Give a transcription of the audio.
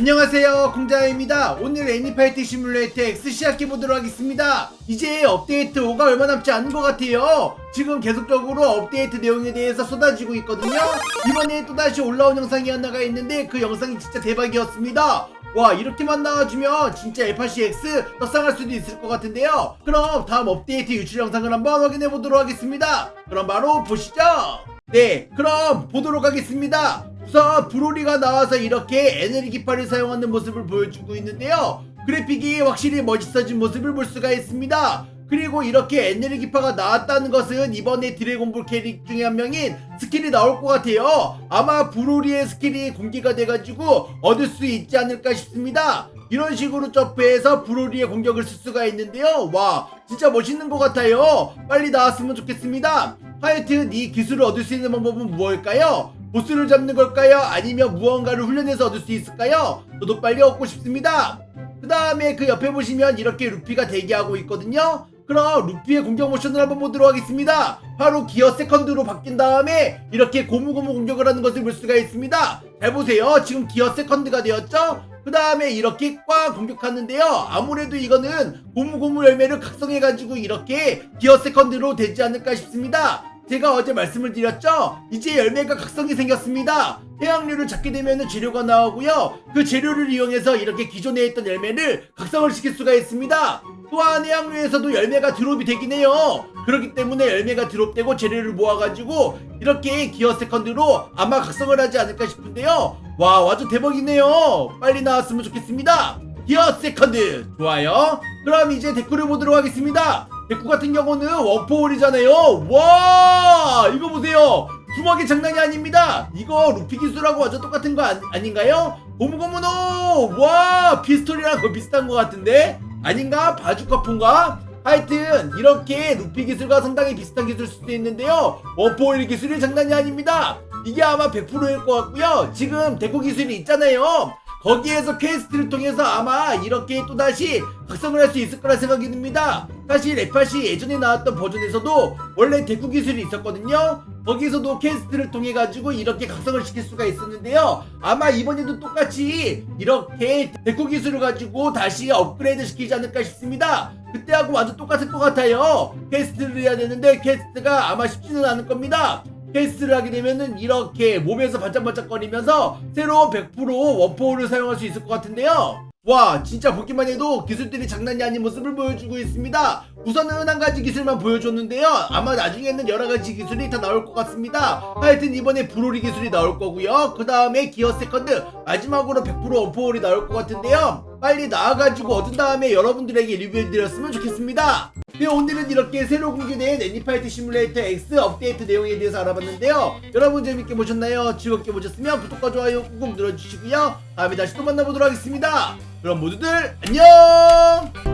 안녕하세요 공자입니다. 오늘 애니파이트 시뮬레이터 X 시작해보도록 하겠습니다. 이제 업데이트 5가 얼마 남지 않은 것 같아요. 지금 계속적으로 업데이트 내용에 대해서 쏟아지고 있거든요. 이번에 또다시 올라온 영상이 하나가 있는데 그 영상이 진짜 대박이었습니다. 와 이렇게만 나와주면 진짜 F8CX 떡상할 수도 있을 것 같은데요. 그럼 다음 업데이트 유출 영상을 한번 확인해보도록 하겠습니다. 그럼 바로 보시죠. 네 그럼 보도록 하겠습니다 우선 브로리가 나와서 이렇게 에너지 깃발을 사용하는 모습을 보여주고 있는데요. 그래픽이 확실히 멋있어진 모습을 볼 수가 있습니다. 그리고 이렇게 깃파가 나왔다는 것은 이번에 드래곤볼 캐릭 중에 한 명인 스킬이 나올 것 같아요. 아마 브로리의 스킬이 공개가 돼가지고 얻을 수 있지 않을까 싶습니다. 이런 식으로 점프해서 브로리의 공격을 쓸 수가 있는데요. 와, 진짜 멋있는 것 같아요. 빨리 나왔으면 좋겠습니다. 하여튼 이 기술을 얻을 수 있는 방법은 무엇일까요? 보스를 잡는 걸까요? 아니면 무언가를 훈련해서 얻을 수 있을까요? 저도 빨리 얻고 싶습니다. 그 다음에 그 옆에 보시면 이렇게 루피가 대기하고 있거든요. 그럼 루피의 공격 모션을 한번 보도록 하겠습니다. 바로 기어 세컨드로 바뀐 다음에 이렇게 고무고무 공격을 하는 것을 볼 수가 있습니다. 잘 보세요. 지금 기어 세컨드가 되었죠? 그 다음에 이렇게 꽉 공격하는데요. 아무래도 이거는 고무고무 열매를 각성해가지고 이렇게 기어 세컨드로 되지 않을까 싶습니다. 제가 어제 말씀을 드렸죠? 이제 열매가 각성이 생겼습니다. 해양류를 잡게 되면 재료가 나오고요. 그 재료를 이용해서 이렇게 기존에 있던 열매를 각성을 시킬 수가 있습니다. 또한 해양류에서도 열매가 드롭이 되긴 해요. 그렇기 때문에 열매가 드롭되고 재료를 모아가지고 이렇게 기어 세컨드로 아마 각성을 하지 않을까 싶은데요. 와, 완전 대박이네요. 빨리 나왔으면 좋겠습니다. 기어 세컨드 좋아요. 그럼 이제 댓글을 보도록 하겠습니다. 데쿠 같은 경우는 원포홀이잖아요. 와 이거 보세요. 주먹이 장난이 아닙니다. 이거 루피 기술하고 완전 똑같은 거 아 닌가요 고무고무노 와 피스톨이랑 거 비슷한 것 같은데 아닌가 바주카폰가? 하여튼 이렇게 루피 기술과 상당히 비슷한 기술일 수도 있는데요. 원포홀 기술이 장난이 아닙니다. 이게 아마 100%일 것 같고요. 지금 데코 기술이 있잖아요. 거기에서 퀘스트를 통해서 아마 이렇게 또다시 각성을 할 수 있을 거라 생각이 듭니다. 사실 F8이 예전에 나왔던 버전에서도 원래 대구 기술이 있었거든요. 거기서도 퀘스트를 통해 가지고 이렇게 각성을 시킬 수가 있었는데요. 아마 이번에도 똑같이 이렇게 대구 기술을 가지고 다시 업그레이드 시키지 않을까 싶습니다. 그때하고 완전 똑같을 것 같아요. 퀘스트를 해야 되는데 퀘스트가 아마 쉽지는 않을 겁니다. 퀘스트를 하게 되면은 이렇게 몸에서 반짝반짝거리면서 새로운 100% 원포를 사용할 수 있을 것 같은데요. 와 진짜 보기만 해도 기술들이 장난이 아닌 모습을 보여주고 있습니다. 우선은 한 가지 기술만 보여줬는데요. 아마 나중에는 여러 가지 기술이 다 나올 것 같습니다. 하여튼 이번에 브로리 기술이 나올 거고요. 그 다음에 기어 세컨드 마지막으로 100% 원포홀이 나올 것 같은데요. 빨리 나와가지고 얻은 다음에 여러분들에게 리뷰해드렸으면 좋겠습니다. 네, 오늘은 이렇게 새로 공개된 애니파이트 시뮬레이터 X 업데이트 내용에 대해서 알아봤는데요. 여러분 재밌게 보셨나요? 즐겁게 보셨으면 구독과 좋아요 꾹꾹 눌러주시고요. 다음에 다시 또 만나보도록 하겠습니다. 그럼 모두들 안녕!